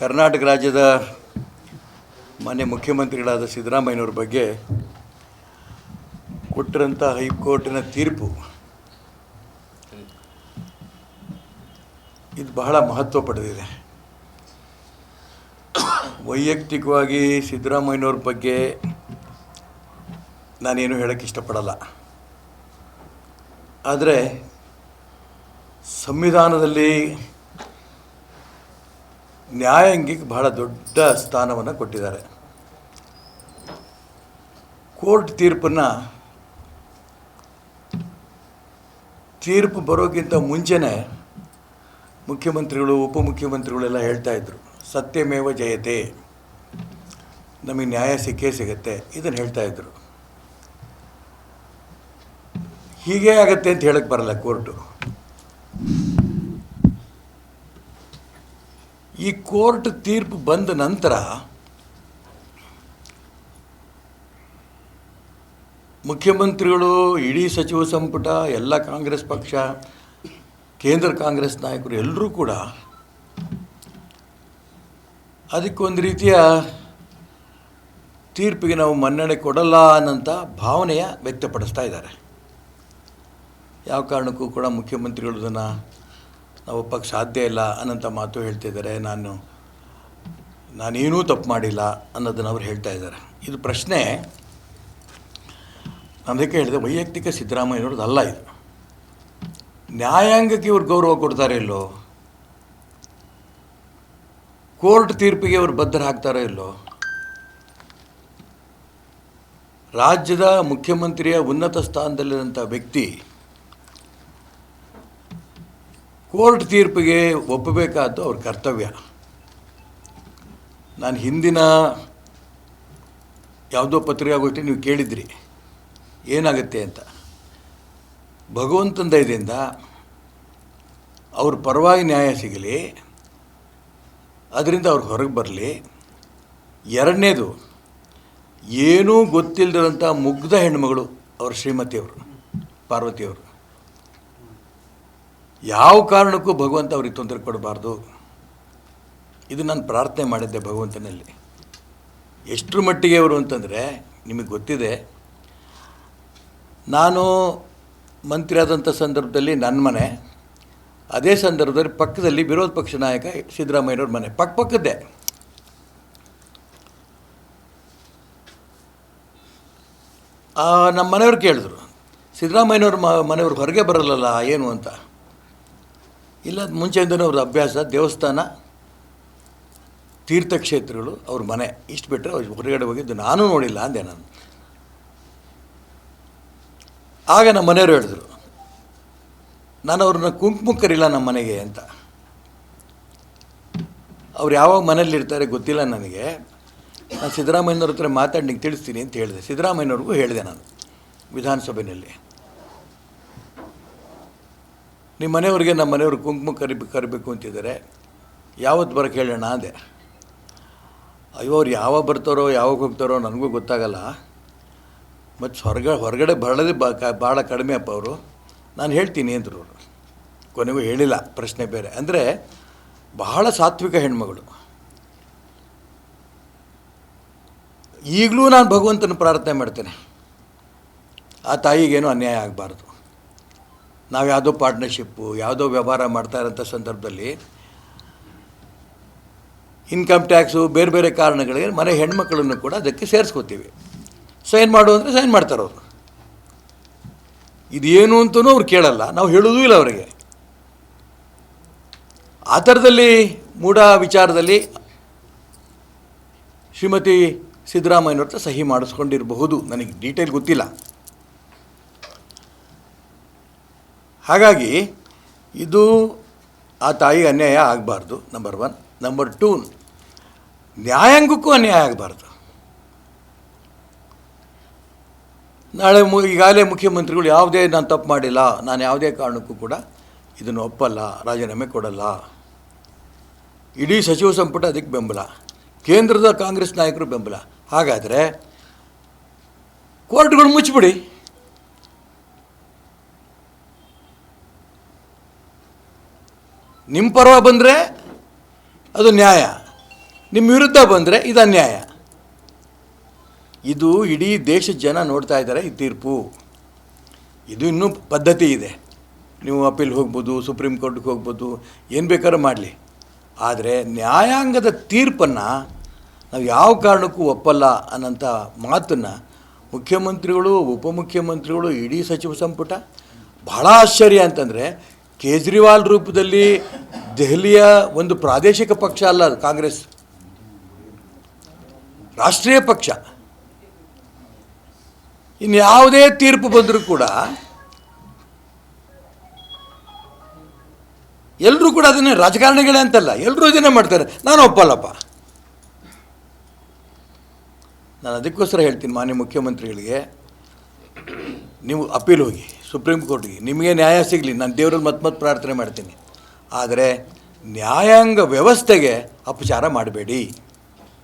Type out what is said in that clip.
ಕರ್ನಾಟಕ ರಾಜ್ಯದ ಮಾನ್ಯ ಮುಖ್ಯಮಂತ್ರಿಗಳಾದ ಸಿದ್ದರಾಮಯ್ಯನವ್ರ ಬಗ್ಗೆ ಕೊಟ್ಟಿರಂಥ ಹೈಕೋರ್ಟಿನ ತೀರ್ಪು. ಇದು ಬಹಳ ಮಹತ್ವ ಪಡೆದಿದೆ. ವೈಯಕ್ತಿಕವಾಗಿ ಸಿದ್ದರಾಮಯ್ಯನವ್ರ ಬಗ್ಗೆ ನಾನೇನು ಹೇಳೋಕ್ಕೆ ಇಷ್ಟಪಡಲ್ಲ. ಆದರೆ ಸಂವಿಧಾನದಲ್ಲಿ ನ್ಯಾಯಾಂಗಿಕ ಬಹಳ ದೊಡ್ಡ ಸ್ಥಾನವನ್ನು ಕೊಟ್ಟಿದ್ದಾರೆ. ಕೋರ್ಟ್ ತೀರ್ಪನ್ನು ತೀರ್ಪು ಬರೋಕ್ಕಿಂತ ಮುಂಚೆನೇ ಮುಖ್ಯಮಂತ್ರಿಗಳು, ಉಪಮುಖ್ಯಮಂತ್ರಿಗಳೆಲ್ಲ ಹೇಳ್ತಾ ಇದ್ರು, ಸತ್ಯಮೇವ ಜಯತೆ, ನಮಗೆ ನ್ಯಾಯ ಸಿಕ್ಕೇ ಸಿಗತ್ತೆ, ಇದನ್ನು ಹೇಳ್ತಾ ಇದ್ರು. ಹೀಗೇ ಆಗತ್ತೆ ಅಂತ ಹೇಳಕ್ಕೆ ಬರಲ್ಲ ಕೋರ್ಟು. ಈ ಕೋರ್ಟ್ ತೀರ್ಪು ಬಂದ ನಂತರ ಮುಖ್ಯಮಂತ್ರಿಗಳು, ಇಡೀ ಸಚಿವ ಸಂಪುಟ, ಎಲ್ಲ ಕಾಂಗ್ರೆಸ್ ಪಕ್ಷ, ಕೇಂದ್ರ ಕಾಂಗ್ರೆಸ್ ನಾಯಕರು ಎಲ್ಲರೂ ಕೂಡ ಅದಕ್ಕೊಂದು ರೀತಿಯ ತೀರ್ಪಿಗೆ ನಾವು ಮನ್ನಣೆ ಕೊಡಲ್ಲ ಅನ್ನೋಂಥ ಭಾವನೆಯ ವ್ಯಕ್ತಪಡಿಸ್ತಾ ಇದ್ದಾರೆ. ಯಾವ ಕಾರಣಕ್ಕೂ ಕೂಡ ಮುಖ್ಯಮಂತ್ರಿಗಳು ಇದನ್ನು ನಾವು ಒಪ್ಪಕ್ಕೆ ಸಾಧ್ಯ ಇಲ್ಲ ಅನ್ನೋಂಥ ಮಾತು ಹೇಳ್ತಿದ್ದಾರೆ. ನಾನು, ನಾನೇನೂ ತಪ್ಪು ಮಾಡಿಲ್ಲ ಅನ್ನೋದನ್ನು ಅವ್ರು ಹೇಳ್ತಾ ಇದ್ದಾರೆ. ಇದು ಪ್ರಶ್ನೆ. ಅದಕ್ಕೆ ಹೇಳಿದೆ, ವೈಯಕ್ತಿಕ ಸಿದ್ದರಾಮಯ್ಯನವ್ರದ್ದು ಅಲ್ಲ ಇದು. ನ್ಯಾಯಾಂಗಕ್ಕೆ ಇವ್ರು ಗೌರವ ಕೊಡ್ತಾರೆ ಇಲ್ಲೋ? ಕೋರ್ಟ್ ತೀರ್ಪಿಗೆ ಅವ್ರು ಬದ್ಧರು ಹಾಕ್ತಾರೋ ಇಲ್ಲೋ? ರಾಜ್ಯದ ಮುಖ್ಯಮಂತ್ರಿಯ ಉನ್ನತ ಸ್ಥಾನದಲ್ಲಿರುವಂಥ ವ್ಯಕ್ತಿ ಕೋರ್ಟ್ ತೀರ್ಪಿಗೆ ಒಪ್ಪಬೇಕಾದ್ದು ಅವ್ರ ಕರ್ತವ್ಯ. ನಾನು ಹಿಂದಿನ ಯಾವುದೋ ಪತ್ರಿಕಾಗೋಷ್ಠಿ ನೀವು ಕೇಳಿದ್ರಿ. ಏನಾಗುತ್ತೆ ಅಂತ. ಭಗವಂತನ ದಯದಿಂದ ಅವ್ರ ಪರವಾಗಿ ನ್ಯಾಯ ಸಿಗಲಿ, ಅದರಿಂದ ಅವ್ರು ಹೊರಗೆ ಬರಲಿ. ಎರಡನೇದು, ಏನೂ ಗೊತ್ತಿಲ್ಲದಂಥ ಮುಗ್ಧ ಹೆಣ್ಮಗಳು ಅವ್ರ ಶ್ರೀಮತಿಯವರು, ಪಾರ್ವತಿಯವರು. ಯಾವ ಕಾರಣಕ್ಕೂ ಭಗವಂತ ಅವ್ರಿಗೆ ತೊಂದರೆ ಕೊಡಬಾರ್ದು. ಇದು ನಾನು ಪ್ರಾರ್ಥನೆ ಮಾಡಿದ್ದೆ ಭಗವಂತನಲ್ಲಿ. ಎಷ್ಟರ ಮಟ್ಟಿಗೆ ಅವರು ಅಂತಂದರೆ, ನಿಮಗೆ ಗೊತ್ತಿದೆ, ನಾನು ಮಂತ್ರಿ ಆದಂಥ ಸಂದರ್ಭದಲ್ಲಿ ನನ್ನ ಮನೆ, ಅದೇ ಸಂದರ್ಭದಲ್ಲಿ ಪಕ್ಕದಲ್ಲಿ ವಿರೋಧ ಪಕ್ಷ ನಾಯಕ ಸಿದ್ದರಾಮಯ್ಯವ್ರ ಮನೆ ಪಕ್ಕ ಪಕ್ಕದ್ದೇ. ನಮ್ಮ ಮನೆಯವ್ರು ಕೇಳಿದ್ರು ಮ, ಮನೆಯವ್ರು ಹೊರಗೆ ಬರಲ್ಲಲ್ಲ ಏನು ಅಂತ? ಇಲ್ಲ ಮುಂಚೆಯಿಂದನೂ ಅವ್ರದ್ದು ಅಭ್ಯಾಸ, ದೇವಸ್ಥಾನ, ತೀರ್ಥಕ್ಷೇತ್ರಗಳು, ಅವ್ರ ಮನೆ. ಇಷ್ಟು ಬಿಟ್ಟರೆ ಅವ್ರು ಹೊರಗಡೆ ಹೋಗಿದ್ದು ನಾನು ನೋಡಿಲ್ಲ ಅಂದೆ ನಾನು. ಆಗ ನಮ್ಮ ಮನೆಯವರು ಹೇಳಿದ್ರು, ನಾನು ಅವ್ರನ್ನ ಕುಂಕುಮಕ್ಕರಿಲ್ಲ ನಮ್ಮ ಮನೆಗೆ ಅಂತ. ಅವ್ರು ಯಾವಾಗ ಮನೇಲಿರ್ತಾರೆ ಗೊತ್ತಿಲ್ಲ ನನಗೆ. ನಾನು ಸಿದ್ದರಾಮಯ್ಯನವ್ರ ಹತ್ರ ಮಾತಾಡಿ ನಿಂಗೆ ತಿಳಿಸ್ತೀನಿ ಅಂತ ಹೇಳಿದೆ. ಸಿದ್ದರಾಮಯ್ಯನವ್ರಿಗೂ ಹೇಳಿದೆ ನಾನು ವಿಧಾನಸಭೆಯಲ್ಲಿ. ನಿಮ್ಮ ಮನೆಯವ್ರಿಗೆ ನಮ್ಮ ಮನೆಯವ್ರು ಕುಂಕುಮ ಕರಿ ಕರಿಬೇಕು ಅಂತಿದ್ದಾರೆ. ಯಾವತ್ತು ಬರೋಕೆ ಹೇಳೋಣ ಅಂದೆ. ಅಯ್ಯೋ, ಅವ್ರು ಯಾವಾಗ ಬರ್ತಾರೋ, ಯಾವಾಗ ಹೋಗ್ತಾರೋ ನನಗೂ ಗೊತ್ತಾಗಲ್ಲ. ಮತ್ತು ಹೊರಗ ಹೊರಗಡೆ ಬರೋದೇ ಬಾ ಭಾಳ ಕಡಿಮೆ ಅಪ್ಪ ಅವರು. ನಾನು ಹೇಳ್ತೀನಿ ಅಂದರು ಅವರು. ಕೊನೆಗೂ ಹೇಳಿಲ್ಲ, ಪ್ರಶ್ನೆ ಬೇರೆ. ಅಂದರೆ ಬಹಳ ಸಾತ್ವಿಕ ಹೆಣ್ಮಗಳು. ಈಗಲೂ ನಾನು ಭಗವಂತನ ಪ್ರಾರ್ಥನೆ ಮಾಡ್ತೇನೆ. ಆ ತಾಯಿಗೇನು ಅನ್ಯಾಯ ಆಗಬಾರ್ದು. ನಾವು ಯಾವುದೋ ಪಾರ್ಟ್ನರ್ಶಿಪ್ಪು, ಯಾವುದೋ ವ್ಯವಹಾರ ಮಾಡ್ತಾ ಇರೋಂಥ ಸಂದರ್ಭದಲ್ಲಿ ಇನ್ಕಮ್ ಟ್ಯಾಕ್ಸು ಬೇರೆ ಬೇರೆ ಕಾರಣಗಳಿಗೆ ಮನೆ ಹೆಣ್ಮಕ್ಳನ್ನು ಕೂಡ ಅದಕ್ಕೆ ಸೇರಿಸ್ಕೋತೀವಿ. ಸೈನ್ ಮಾಡು ಅಂದರೆ ಸೈನ್ ಮಾಡ್ತಾರೆ ಅವರು. ಇದೇನು ಅಂತಲೂ ಅವ್ರು ಕೇಳಲ್ಲ, ನಾವು ಹೇಳೋದೂ ಇಲ್ಲ ಅವರಿಗೆ. ಆ ಥರದಲ್ಲಿ ಮೂಢ ವಿಚಾರದಲ್ಲಿ ಶ್ರೀಮತಿ ಸಿದ್ದರಾಮಯ್ಯನವ್ರ ಸಹಿ ಮಾಡಿಸ್ಕೊಂಡಿರಬಹುದು. ನನಗೆ ಡೀಟೇಲ್ ಗೊತ್ತಿಲ್ಲ. ಹಾಗಾಗಿ ಇದು ಆ ತಾಯಿಗೆ ಅನ್ಯಾಯ ಆಗಬಾರ್ದು ನಂಬರ್ ಒನ್ ನಂಬರ್ ಟೂ ನ್ಯಾಯಾಂಗಕ್ಕೂ ಅನ್ಯಾಯ ಆಗಬಾರ್ದು. ನಾಳೆ ಮು, ಈಗಾಗಲೇ ಮುಖ್ಯಮಂತ್ರಿಗಳು ಯಾವುದೇ ನಾನು ತಪ್ಪು ಮಾಡಿಲ್ಲ, ನಾನು ಯಾವುದೇ ಕಾರಣಕ್ಕೂ ಕೂಡ ಇದನ್ನು ಒಪ್ಪಲ್ಲ, ರಾಜೀನಾಮೆ ಕೊಡಲ್ಲ. ಇಡೀ ಸಚಿವ ಸಂಪುಟ ಅದಕ್ಕೆ ಬೆಂಬಲ. ಕೇಂದ್ರದ ಕಾಂಗ್ರೆಸ್ ನಾಯಕರು ಬೆಂಬಲ. ಹಾಗಾದರೆ ಕೋರ್ಟ್ಗಳು ಮುಚ್ಚಿಬಿಡಿ. ನಿಮ್ಮ ಪರ್ವ ಬಂದರೆ ಅದು ನ್ಯಾಯ. ನಿಮ್ಮ ವಿರುದ್ಧ ಬಂದರೆ ಇದು ಅನ್ಯಾಯ. ಇದು ಇಡೀ ದೇಶದ ಜನ ನೋಡ್ತಾ ಇದ್ದಾರೆ, ಈ ತೀರ್ಪು. ಇದು ಇನ್ನೂ ಪದ್ಧತಿ ಇದೆ. ನೀವು ಅಪೀಲ್ ಹೋಗ್ಬೋದು, ಸುಪ್ರೀಂ ಕೋರ್ಟ್ಗೆ ಹೋಗ್ಬೋದು, ಏನು ಬೇಕಾದ್ರೂ ಮಾಡಲಿ. ಆದರೆ ನ್ಯಾಯಾಂಗದ ತೀರ್ಪನ್ನು ನಾವು ಯಾವ ಕಾರಣಕ್ಕೂ ಒಪ್ಪಲ್ಲ ಅನ್ನೋಂಥ ಮಾತನ್ನು ಮುಖ್ಯಮಂತ್ರಿಗಳು, ಉಪಮುಖ್ಯಮಂತ್ರಿಗಳು, ಇಡೀ ಸಚಿವ ಸಂಪುಟ ಬಹಳ ಆಶ್ಚರ್ಯ ಅಂತಂದರೆ ಕೇಜ್ರಿವಾಲ್ ರೂಪದಲ್ಲಿ ದೆಹಲಿಯ ಒಂದು ಪ್ರಾದೇಶಿಕ ಪಕ್ಷ ಅಲ್ಲ ಕಾಂಗ್ರೆಸ್. ರಾಷ್ಟ್ರೀಯ ಪಕ್ಷ. ಇನ್ನು ಯಾವುದೇ ತೀರ್ಪು ಬಂದರೂ ಕೂಡ ಎಲ್ಲರೂ ಕೂಡ ಅದನ್ನೇ ರಾಜಕಾರಣಿಗಳೇ ಅಂತಲ್ಲ ಎಲ್ಲರೂ ಇದನ್ನೇ ಮಾಡ್ತಾರೆ. ನಾನು ಒಪ್ಪಲ್ಲಪ್ಪ. ನಾನು ಅದಕ್ಕೋಸ್ಕರ ಹೇಳ್ತೀನಿ ಮಾನ್ಯ ಮುಖ್ಯಮಂತ್ರಿಗಳಿಗೆ, ನೀವು ಅಪೀಲ್ ಹೋಗಿ. ಸುಪ್ರೀಂ ಕೋರ್ಟ್ಗೆ. ನಿಮಗೆ ನ್ಯಾಯ ಸಿಗಲಿ, ನಾನು ದೇವರಲ್ಲಿ ಮತ್ತೆ ಮತ್ತೆ ಪ್ರಾರ್ಥನೆ ಮಾಡ್ತೀನಿ. ಆದರೆ ನ್ಯಾಯಾಂಗ ವ್ಯವಸ್ಥೆಗೆ ಅಪಚಾರ ಮಾಡಬೇಡಿ.